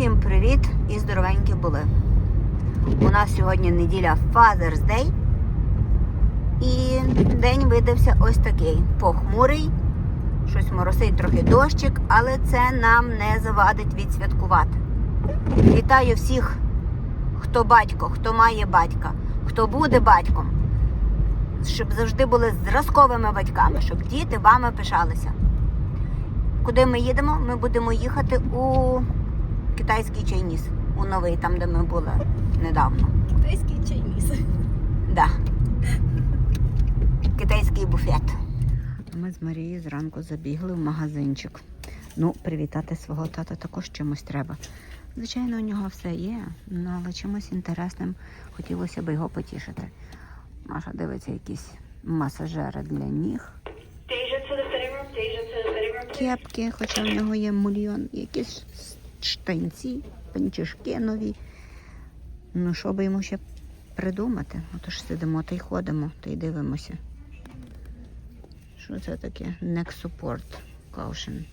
Всім привіт і здоровенькі були. У нас сьогодні неділя Father's Day. І день видався ось такий похмурий. Щось моросить трохи дощик, але це нам не завадить відсвяткувати. Вітаю всіх, хто батько, хто має батька, хто буде батьком. Щоб завжди були зразковими батьками, щоб діти вами пишалися. Куди ми їдемо? Ми будемо їхати у китайський чайніс, у новий, там, де ми були недавно. Китайський чайніс. Да. Китайський буфет. Ми з Марією зранку забігли в магазинчик. Ну, привітати свого тата також чимось треба. Звичайно, у нього все є, ну, але чимось інтересним хотілося б його потішити. Маша дивиться якісь масажери для ніг. Кепки, хоча в нього є мільйон, якісь штанці, панчішки нові. Ну, що би йому ще придумати? Отож сидимо та й ходимо, та й дивимося. Що це таке? Neck support caution.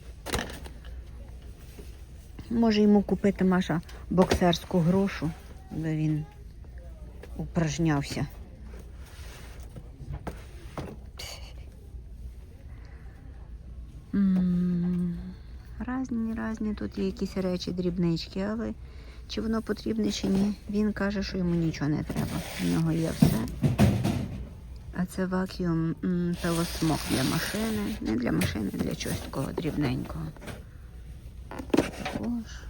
Може йому купити Маша боксерську грушу, аби він упражнявся. Разні тут є якісь речі, дрібнички, але чи воно потрібне чи ні, він каже, що йому нічого не треба. В нього є все. А це вакуум м, пилосмок для машини. Не для машини, для чогось такого дрібненького. Також.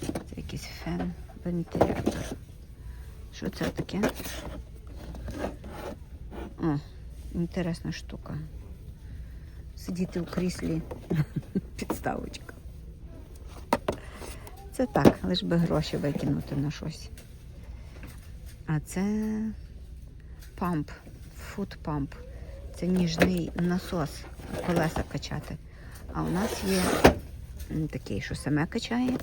Це якийсь фен, вентилятор. Що це таке? О, інтересна штука сидіти у кріслі підставочка. Це так, лиш би гроші викинути на щось. А це памп, фуд-памп. Це ніжний насос, колеса качати. А у нас є такий, що саме качає,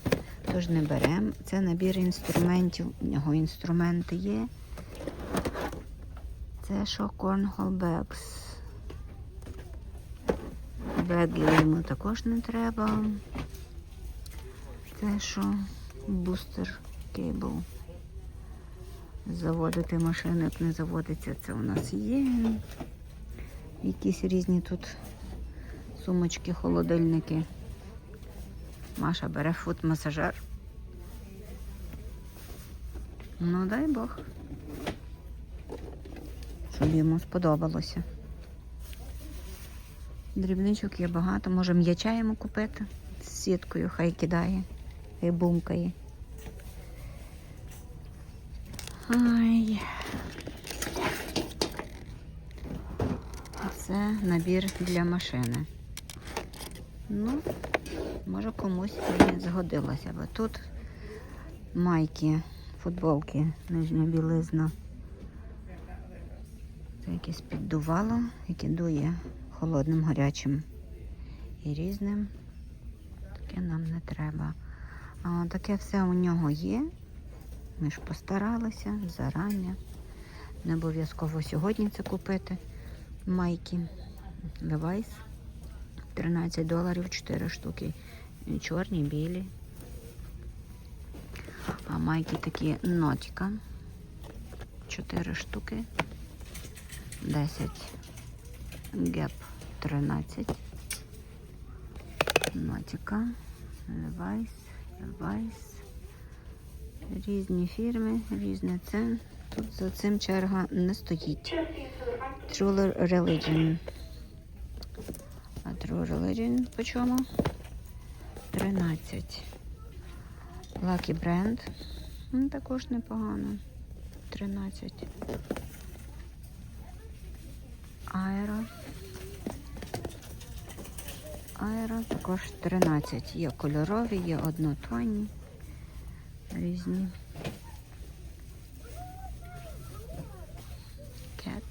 тож не беремо. Це набір інструментів. У нього інструменти є. Це що Cornhole Bags. Беги йому також не треба. Це що бустер кейбл. Заводити машину, як не заводиться, це у нас є. Якісь різні тут сумочки, холодильники. Маша бере фут-масажер. Ну, дай Бог. Щоб йому сподобалося. Дрібничок є багато. Може м'яча йому купити з сіткою, хай кидає, хай бумкає. Ай. Це набір для машини. Ну, може комусь і згодилося б. Тут майки, футболки, нижня білизна. Це якесь піддувало, яке дує холодним, гарячим і різним. Таке нам не треба. Таке все у нього є. Ми ж постаралися зарані. Не обов'язково сьогодні це купити. Майки Levi's. 13 доларів 4 штуки. Чорні, білі. А майки такі нотіка. 4 штуки. 10 Геп 13. Нотіка. Levi's, Levi's. Різні фірми, різне це. Тут за цим черга не стоїть. True Religion. А True Religion по чому? 13. Lucky Brand. Ну, також непогано. 13. Аеро. Аеро також 13. Є кольорові, є однотонні, різні. Cat.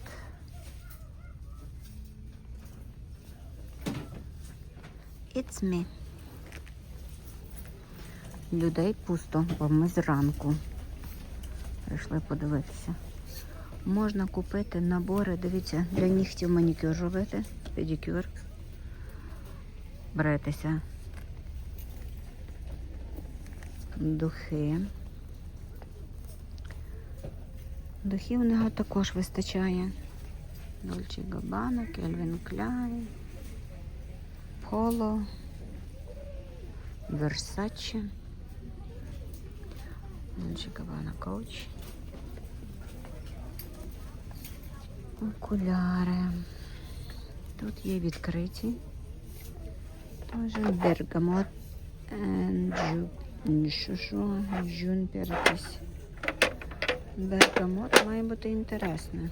It's me. Людей пусто, бо ми зранку прийшли подивитися. Можна купити набори, дивіться, для нігтів манікюр робити, педикюр. Бретеся. духи. Духів нього також вистачає. Дольче Габана, Кельвін Кляйн, Поло, Версаче, Дольче Габана Коуч. Окуляри. Тут є відкриті. Тоже бергамот що що, Жунпер якийсь. Бергамот має бути інтересне.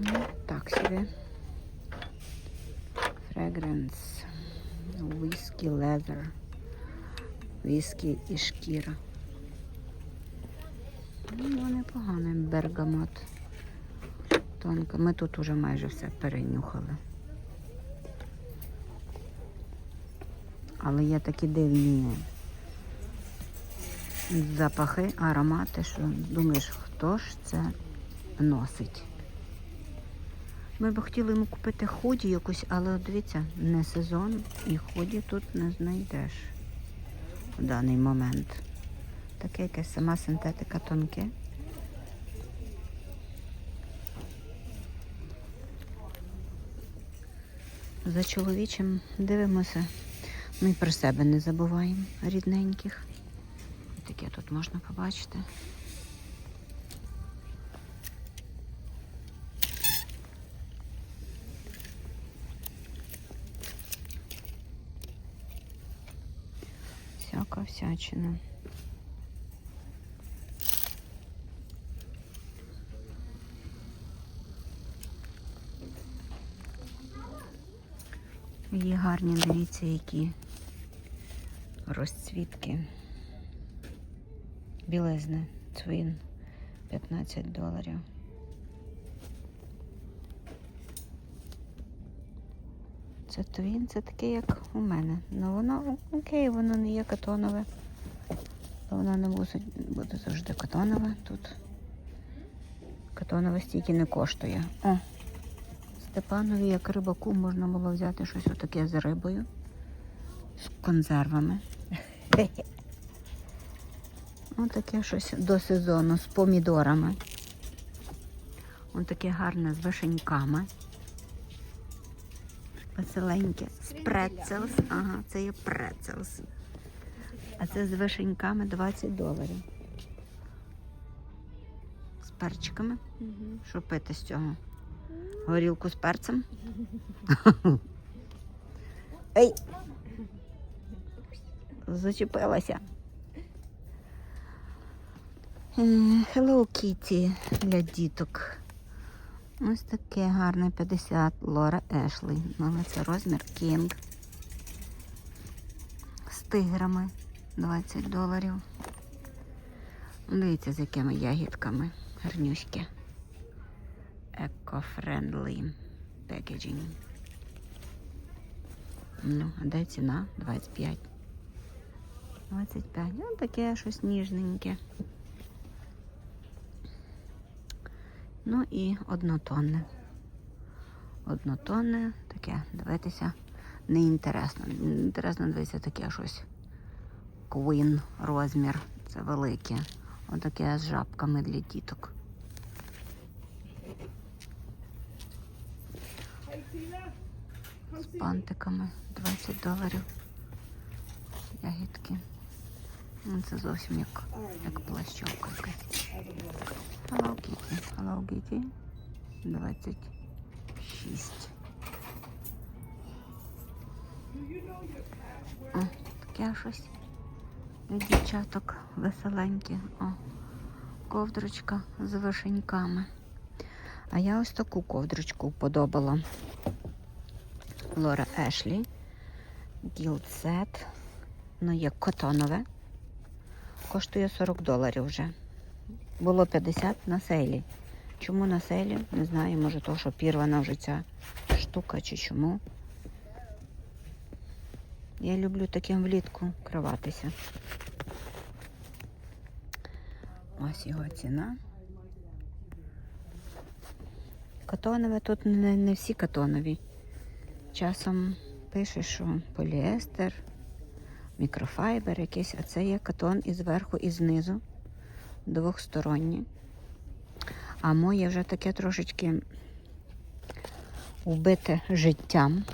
Ну, так собі. Fragrance. Whisky leather. Віскі і шкіра. Ну, непоганий бергамот. Тонко. Ми тут уже майже все перенюхали. Але є такі дивні запахи, аромати, що думаєш, хто ж це носить. Ми б хотіли йому купити ході якусь, але дивіться, не сезон і ході тут не знайдеш в даний момент. Таке якась сама синтетика тонке. За чоловічим дивимося. Ми про себе не забуваємо рідненьких. Таке тут можна побачити. Всяка всячина. Є гарні, дивіться, які розцвітки. Білизни, цвін 15 доларів. Це твін, це таке, як у мене. Ну воно окей, воно не є катонове. Воно не буде завжди катонове тут. Катонове стільки не коштує. О! Степанові, як рибаку, можна було взяти щось отаке з рибою, з консервами. Ось таке щось до сезону з помідорами. Ось таке гарне з вишеньками. Веселеньке. З прецелс. Ага, це є прецелс. А це з вишеньками 20 доларів. З перчиками. Що пити з цього? Горілку з перцем. Ей! Зачепилася. Е, Hello Kitty для діток. Ось таке гарне 50 Лора Ешлі. Ну, але це розмір King. З тиграми 20 доларів. Дивіться, з якими ягідками. Гарнюське. Eco-friendly packaging. Ну, а де ціна? 25. 25. Ну, таке щось ніжненьке. Ну і однотонне. Однотонне, таке, дивитися, неінтересно. Інтересно дивитися таке щось. Queen розмір. Це велике. Отаке з жабками для діток. З пантиками 20 доларів. Ягідки. Ну, Це зовсім як, як плащовка. Hello Kitty. Hello Kitty. 26. О, таке щось. Для дівчаток веселеньке. О, ковдрочка з вишеньками. А я ось таку ковдрочку вподобала. Лора Ешлі. Гілдсет. Ну, є котонове. Коштує 40 доларів вже. Було 50 на сейлі. Чому на сейлі? Не знаю, може то, що пірвана вже ця штука чи чому. Я люблю таким влітку криватися. Ось його ціна. Катонове тут не, не всі катонові. Часом пише, що поліестер, мікрофайбер якийсь, а це є катон і зверху, і знизу. Двохстороннє. А моє вже таке трошечки вбите життям.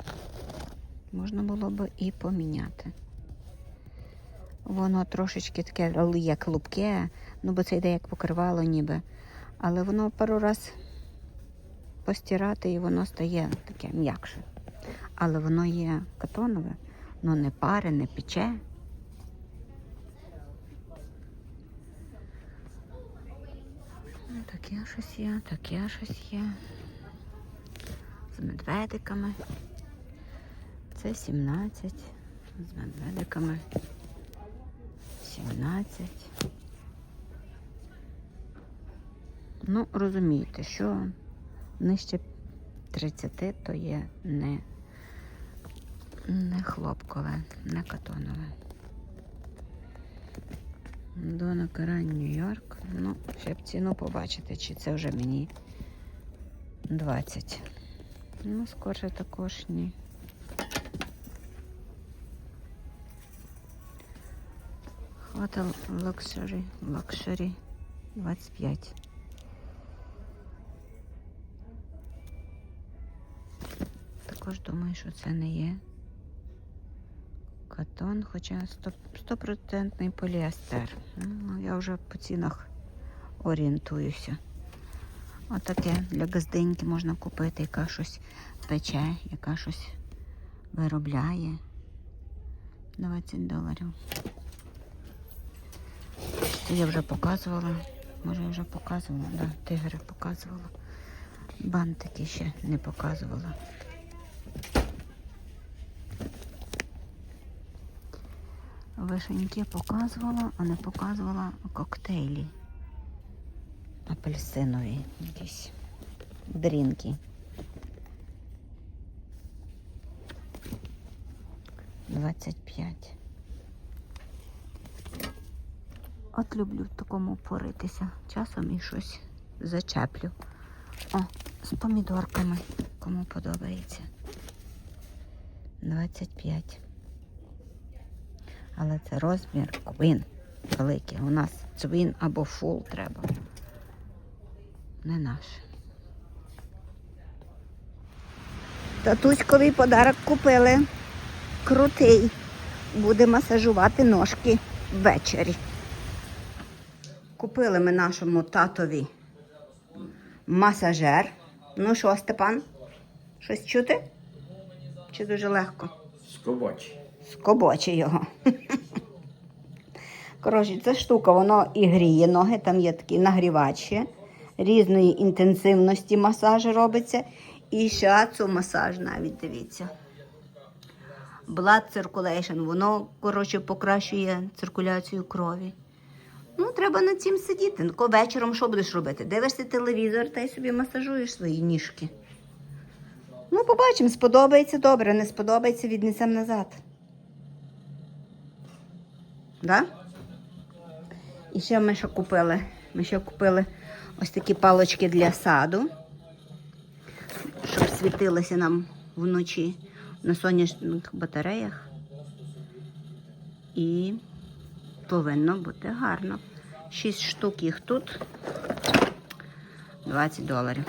Можна було б і поміняти. Воно трошечки таке л- як лупке, ну бо це йде як покривало ніби. Але воно пару раз постирати і воно стає таке м'якше. Але воно є катонове, ну не пари, не пече. Ну, Таке щось є, таке щось є. З медведиками. Це 17. З медведиками. 17. Ну, розумієте, що нижче 30 то є не, не хлопкове, не катонове. Дона Карань, Нью-Йорк. Ну, ще б ціну побачити, чи це вже мені 20. Ну, скорше також ні. Hotel Luxury, Luxury 25. Також думаю, що це не є катон, хоча 100% поліестер. Ну, я вже по цінах орієнтуюся. Отаке для газденьки можна купити, яка щось пече, яка щось виробляє. 20 доларів. Це я вже показувала. Може, я вже показувала, да, тигри показувала. Бантики ще не показувала. Вишеньки показувала, а не показувала коктейлі. Апельсинові якісь дрінки. Двадцять п'ять. От люблю в такому поритися. Часом і щось зачеплю. О, з помідорками, кому подобається. 25. Але це розмір Queen великий. У нас Twin або Full треба. Не наш. Татуськовий подарок купили. Крутий. Буде масажувати ножки ввечері. Купили ми нашому татові масажер. Ну що, Степан? Щось чути? Чи дуже легко? Скобач. Скобоче його. Коротше, ця штука, воно і гріє ноги, там є такі нагрівачі різної інтенсивності масаж робиться. І шацу масаж навіть дивіться. Blood circulation, воно, коротше, покращує циркуляцію крові. Ну, треба над цим сидіти. Ну, ко вечором що будеш робити? Дивишся телевізор та й собі масажуєш свої ніжки. Ну, побачимо, сподобається добре, не сподобається, віднесемо назад. Да? І ще ми що купили? Ми ще купили ось такі палочки для саду, щоб світилося нам вночі на сонячних батареях. І повинно бути гарно. Шість штук їх тут. 20 доларів.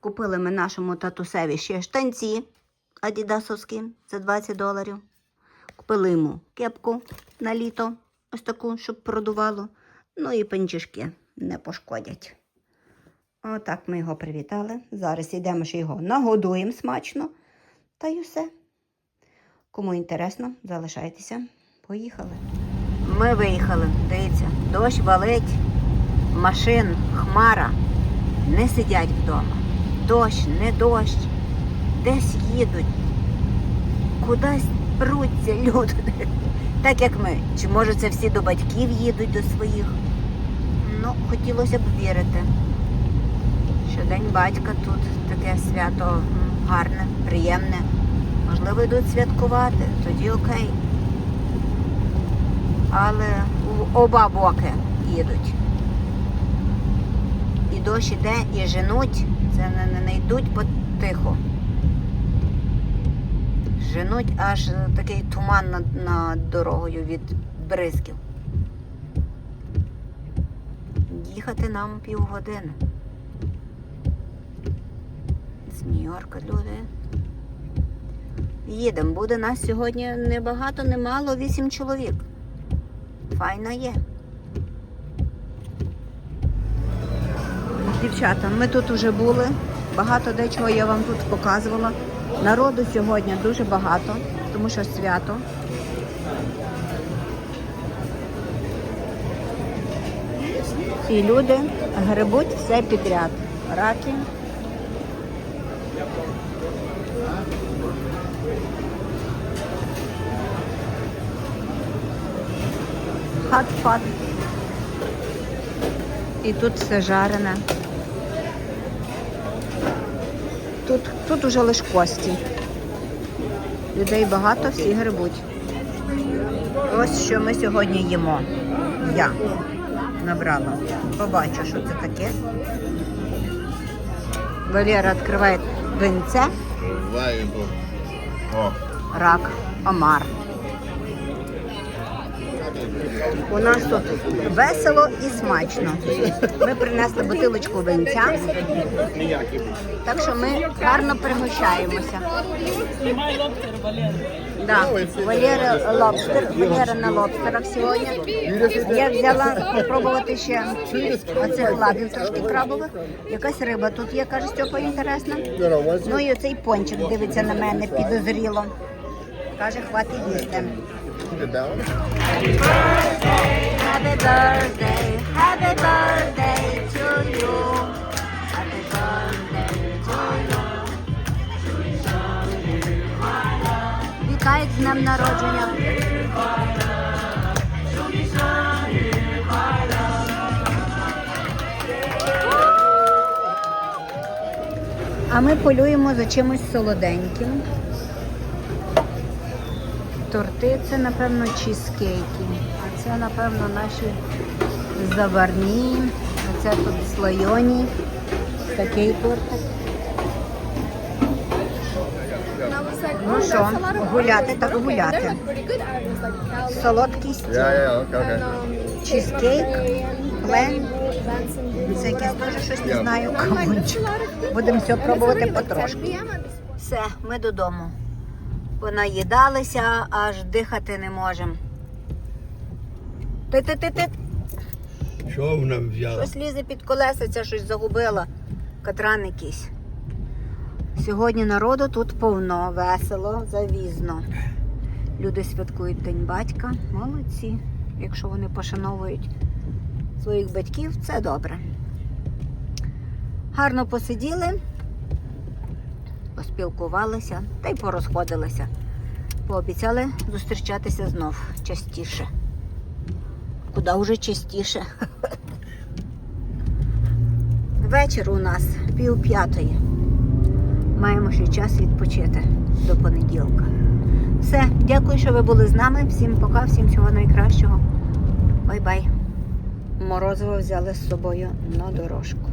Купили ми нашому татусеві ще штанці адідасовські за 20 доларів. Купили йому кепку на літо, ось таку, щоб продувало. Ну і пенчішки не пошкодять. Отак ми його привітали. Зараз йдемо ще його нагодуємо смачно. Та й усе. Кому інтересно, залишайтеся. Поїхали. Ми виїхали. Дивіться, дощ валить, машин, хмара. Не сидять вдома. Дощ, не дощ. Десь їдуть. Кудись пруться люди. Так як ми. Чи може це всі до батьків їдуть до своїх? Ну, хотілося б вірити. Що День батька тут таке свято гарне, приємне. Можливо, йдуть святкувати, тоді окей. Але в оба боки їдуть. І дощ іде, і женуть Це не, не, не йдуть потихо. Женуть аж е, такий туман над, над дорогою від бризків. Їхати нам півгодини. З Нью-Йорка люди. Їдемо. Буде нас сьогодні не багато, не вісім чоловік. Файна є. Дівчата, ми тут вже були. Багато дечого я вам тут показувала. Народу сьогодні дуже багато, тому що свято. І люди грибуть все підряд. Раки. Хат-фат. І тут все жарене. Тут, тут уже лише кості. Людей багато, всі грибуть. Ось що ми сьогодні їмо. Я набрала. Побачу, що це таке. Валера відкриває винце, рак, омар. У нас тут весело і смачно. Ми принесли бутилочку винця. Так що ми гарно пригощаємося. Да. Валера лобстер, Валера на лобстерах сьогодні. Я взяла спробувати ще оце ладів трошки крабових. Якась риба тут є, каже Степа, інтересна. Ну і оцей пончик дивиться на мене підозріло. Каже, хватить їсти. Keep it down. Happy birthday, happy birthday to you. Happy birthday to you. Вітають з днем народження. А ми полюємо за чимось солоденьким. Торти це, напевно, чізкейки. А це, напевно, наші заварні. А це тут слойоні. Такий тортик. Ну що, гуляти так гуляти. Солодкість, Yeah, yeah, okay, okay. чізкейк, плен. Це якесь теж щось не знаю. Кавунчик. Будемо все пробувати потрошки. Все, ми додому. Понаїдалися, аж дихати не можемо. Ти-ти-ти-ти. Що вона взяла? Щось лізе під колеса, ця щось загубила. Катран якийсь. Сьогодні народу тут повно, весело, завізно. Люди святкують День батька. Молодці. Якщо вони пошановують своїх батьків, це добре. Гарно посиділи, поспілкувалися та й порозходилися. Пообіцяли зустрічатися знов частіше. Куди вже частіше. Вечір у нас пів п'ятої. Маємо ще час відпочити до понеділка. Все, дякую, що ви були з нами. Всім пока, всім всього найкращого. Бай-бай. Морозиво взяли з собою на дорожку.